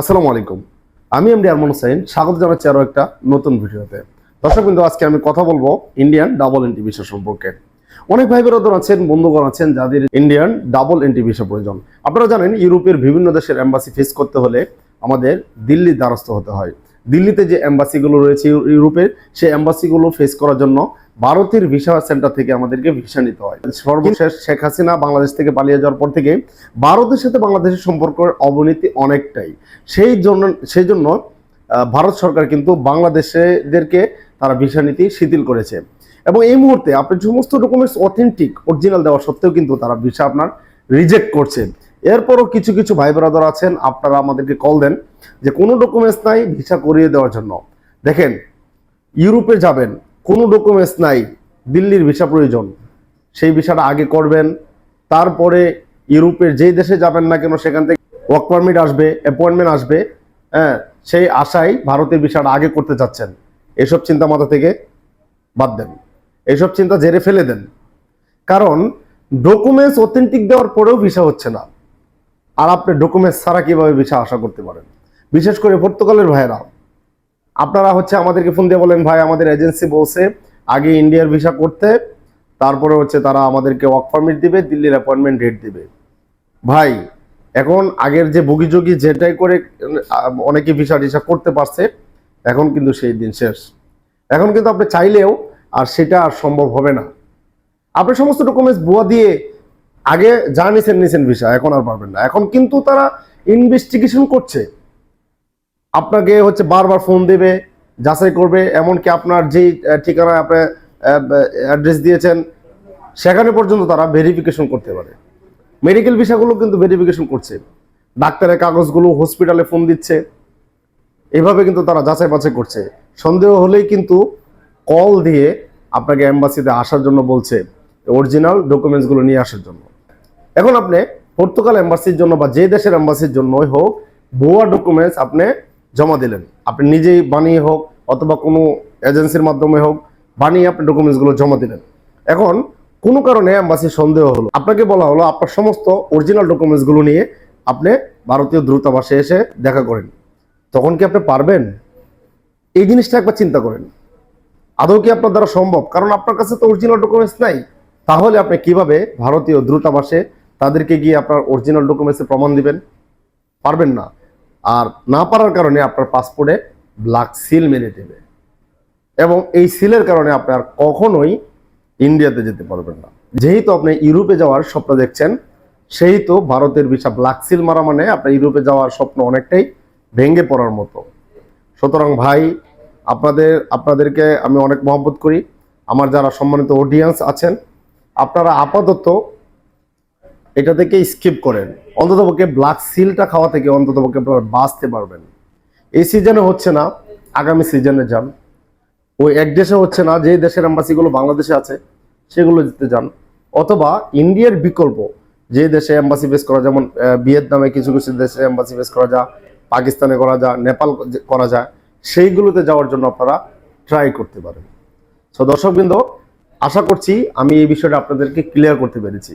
আসসালামু আলাইকুম। আমি এমডি আরমান হোসেন, স্বাগত জানাচ্ছি আরও একটা নতুন ভিডিওতে। দর্শক বিন্দু, আজকে আমি কথা বলব ইন্ডিয়ান ডাবল এন্টি ভিসা সম্পর্কে। অনেক ভাই বেরোদন আছেন, বন্ধুগণ আছেন, যাদের ইন্ডিয়ান ডাবল এন্টি ভিসা প্রয়োজন। আপনারা জানেন, ইউরোপের বিভিন্ন দেশের অ্যাম্বাসি ফেস করতে হলে আমাদের দিল্লির দ্বারস্থ হতে হয়। দিল্লিতে যে এম্বাসিগুলো রয়েছে ইউ- ইউরোপের, সেই এম্বাসিগুলো ফেস করার জন্য ভারতের ভিসা সেন্টার থেকে আমাদেরকে ভিসা নিতে হয়। সর্বশেষ শেখ হাসিনা বাংলাদেশ থেকে পালিয়ে যাওয়ার পর থেকে ভারতের সাথে বাংলাদেশের সম্পর্কের অবনতি অনেকটাই। সেই জন্য সেই জন্য ভারত সরকার কিন্তু বাংলাদেশেদেরকে তারা ভিসা নীতি শিথিল করেছে। এবং এই মুহূর্তে আপনি সমস্ত ডকুমেন্টস অথেন্টিক অরিজিনাল দেওয়া সত্ত্বেও কিন্তু তারা ভিসা আপনার রিজেক্ট করছে। এরপরও কিছু কিছু ভাই ব্রাদার আছেন, আপনারা আমাদেরকে কল দেন। যে কোনো ডকুমেন্টস নাই ভিসা করিয়ে দেওয়ার জন্য। দেখেন, ইউরোপে যাবেন, কোনো ডকুমেন্টস নাই, দিল্লির ভিসা প্রয়োজন। সেই ভিসাটা আগে করবেন, তারপরে ইউরোপের যেই দেশে যাবেন না কেন, সেখান থেকে ওয়ার্ক পারমিট আসবে অ্যাপয়েন্টমেন্ট আসবে হ্যাঁ সেই আশায় ভারতের ভিসাটা আগে করতে চাচ্ছেন। এসব চিন্তা মাথা থেকে বাদ দেন। এসব চিন্তা জেরে ফেলে দেন। কারণ ডকুমেন্টস অথেন্টিক দেওয়ার পরেও ভিসা হচ্ছে না। আর আপনি ডকুমেন্টস ছাড়া কীভাবে ভিসা আশা করতে পারেন? বিশেষ করে পর্তুগালের ভাইয়েরা, আপনারা হচ্ছে আমাদেরকে ফোন দিয়ে বলেন, ভাই, আমাদের এজেন্সি বলছে আগে ইন্ডিয়ার ভিসা করতে, তারপরে হচ্ছে তারা আমাদেরকে ওয়ার্ক পারমিট দিবে, দিল্লির অ্যাপয়েন্টমেন্ট ডেট দিবে। ভাই, এখন আগের যে বগিযোগী যেটাই করে, অনেকে ভিসা টিসা করতে পারছে, এখন কিন্তু সেই দিন শেষ। এখন কিন্তু আপনি চাইলেও আর সেটা আর সম্ভব হবে না। আপনি সমস্ত ডকুমেন্টস বুয়া দিয়ে আগে যা নিছেন নিছেন ভিসা এখন আর পারবেন না। এখন কিন্তু তারা ইনভেস্টিগেশন করছে। আপনাকে হচ্ছে বারবার ফোন দেবে, যাচাই করবে, এমনকি আপনার যেই ঠিকানায় আপনি অ্যাড্রেস দিয়েছেন, সেখানে পর্যন্ত তারা ভেরিফিকেশন করতে পারে। মেডিকেল ভিসাগুলো কিন্তু ভেরিফিকেশন করছে। ডাক্তারের কাগজগুলো হসপিটালে ফোন দিচ্ছে। এভাবে কিন্তু তারা যাচাই বাছাই করছে। সন্দেহ হলেই কিন্তু কল দিয়ে আপনাকে অ্যাম্বাসিতে আসার জন্য বলছে অরিজিনাল ডকুমেন্টসগুলো নিয়ে আসার জন্য। এখন আপনি পর্তুগাল এম্বাসির জন্য বা যে দেশের এম্বাসির জন্যই হোক ভুয়া ডকুমেন্টস আপনি জমা দিলেন। আপনি নিজেই বানিয়ে হোক অথবা কোনো এজেন্সির মাধ্যমে হোক, বানিয়ে আপনি ডকুমেন্টসগুলো জমা দিলেন। এখন কোনো কারণে এম্বাসির সন্দেহ হলো। আপনাকে বলা হলো, আপনার সমস্ত অরিজিনাল ডকুমেন্টসগুলো নিয়ে আপনি ভারতীয় দ্রুতাবাসে এসে দেখা করেন। তখন কি আপনি পারবেন? এই জিনিসটা একবার চিন্তা করেন। আদৌ কি আপনার দ্বারা সম্ভব? কারণ আপনার কাছে তো অরিজিনাল ডকুমেন্টস নাই। তাহলে আপনি কীভাবে ভারতীয় দ্রুতাবাসে তাদেরকে গিয়ে আপনার অরিজিনাল ডকুমেন্টসের প্রমাণ দিবেন? পারবেন না। আর না পারার কারণে আপনার পাসপোর্টে ব্ল্যাক সিল মেরে দেবে। এবং এই সিলের কারণে আপনি আর কখনোই ইন্ডিয়াতে যেতে পারবেন না। যেহেতু আপনি ইউরোপে যাওয়ার স্বপ্ন দেখছেন সেই তো ভারতের ভিসা ব্ল্যাক সিল মারা মানে আপনার ইউরোপে যাওয়ার স্বপ্ন অনেকটাই ভেঙে পড়ার মতো। সুতরাং ভাই, আপনাদের, আপনাদেরকে আমি অনেক মহব্বত করি। আমার যারা সম্মানিত অডিয়েন্স আছেন, আপনারা আপাতত এটা থেকে স্কিপ করেন। অন্ততপক্ষে ব্ল্যাক সিলটা খাওয়া থেকে অন্ততপক্ষে আপনারা বাঁচতে পারবেন। এই সিজনে হচ্ছে না, আগামী সিজনে যান। ওই এক দেশে হচ্ছে না যে দেশের অ্যাম্বাসিগুলো বাংলাদেশে আছে, সেগুলো যেতে যান। অথবা ইন্ডিয়ার বিকল্প, যে দেশে অ্যাম্বাসি বেস করা যেমন ভিয়েতনামে কিছু কিছু দেশে অ্যাম্বাসি বেস করা যায়, পাকিস্তানে করা যায়, নেপাল করা যায়, সেইগুলোতে যাওয়ার জন্য আপনারা ট্রাই করতে পারেন। সো দর্শকবৃন্দ, আশা করছি আমি এই বিষয়টা আপনাদেরকে ক্লিয়ার করতে পেরেছি।